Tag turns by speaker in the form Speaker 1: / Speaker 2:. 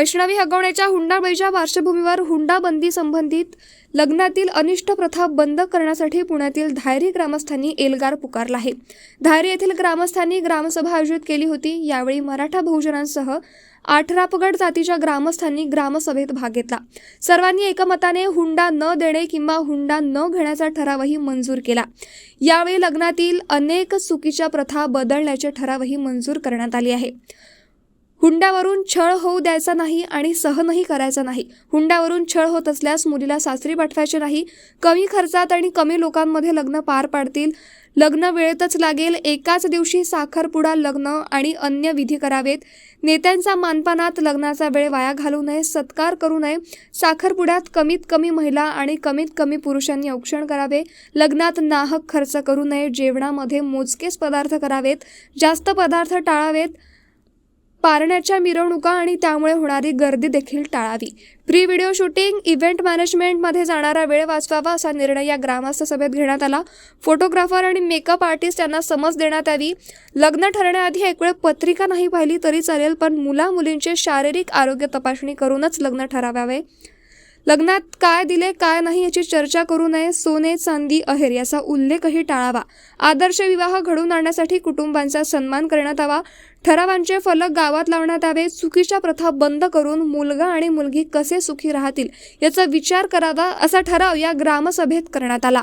Speaker 1: वैष्णवी हगवण्याच्या हुंडाबळीच्या पार्श्वभूमीवर हुंडाबंदी संबंधित लग्नातील अनिष्ट प्रथा बंद करण्यासाठी पुण्यातील धायरी ग्रामस्थांनी एल्गार पुकारला आहे. धायरी येथील ग्रामस्थांनी ग्रामसभा आयोजित केली होती. यावेळी मराठा बहुजनांसह आठरापगड जातीच्या ग्रामस्थांनी ग्रामसभेत भाग घेतला. सर्वांनी एकमताने हुंडा न देणे किंवा हुंडा न घेण्याचा ठरावही मंजूर केला. यावेळी लग्नातील अनेक चुकीच्या प्रथा बदलण्याचे ठरावही मंजूर करण्यात आली आहे. हुंड्यावरून छळ होऊ द्यायचा नाही आणि सहनही करायचा नाही. हुंड्यावरून छळ होत असल्यास मुलीला सासरी पाठवायचे नाही. कमी खर्चात आणि कमी लोकांमध्ये लग्न पार पाडतील. लग्न वेळेतच लागेल. एकाच दिवशी साखरपुडा लग्न आणि अन्य विधी करावेत. नेत्यांचा मानपानात लग्नाचा वेळ वाया घालू नये सत्कार करू नये. साखरपुड्यात कमीत कमी महिला आणि कमीत कमी पुरुषांनी औक्षण करावे. लग्नात नाहक खर्च करू नये. जेवणामध्ये मोजकेच पदार्थ करावेत. जास्त पदार्थ टाळावेत. पारण्याच्या मिरवणुका आणि त्यामुळे होणारी गर्दी देखील टाळावी. प्री व्हिडिओ शूटिंग इव्हेंट मॅनेजमेंटमध्ये जाणारा वेळ वाचवावा असा निर्णय या ग्रामस्थ सभेत घेण्यात आला. फोटोग्राफर आणि मेकअप आर्टिस्ट यांना समज देण्यात यावी. लग्न ठरण्याआधी एक वेळ पत्रिका नाही पाहिली तरी चालेल पण मुला मुलींचे शारीरिक आरोग्य तपासणी करूनच लग्न ठरावावे. लग्नात काय दिले काय नाही याची चर्चा करू नये सोने चांदी अहेर याचा उल्लेखही टाळावा. आदर्श विवाह घडवून आणण्यासाठी कुटुंबांचा सन्मान करण्यात यावा. ठरावांचे फलक गावात लावण्यात यावे. चुकीच्या प्रथा बंद करून मुलगा आणि मुलगी कसे सुखी राहतील याचा विचार करावा असा ठराव या ग्रामसभेत करण्यात आला.